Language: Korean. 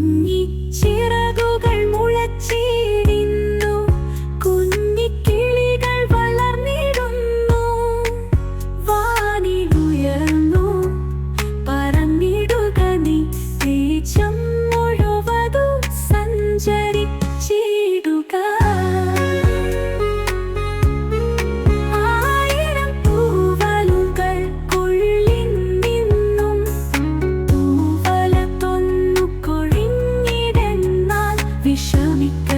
음, 이치라고 show me.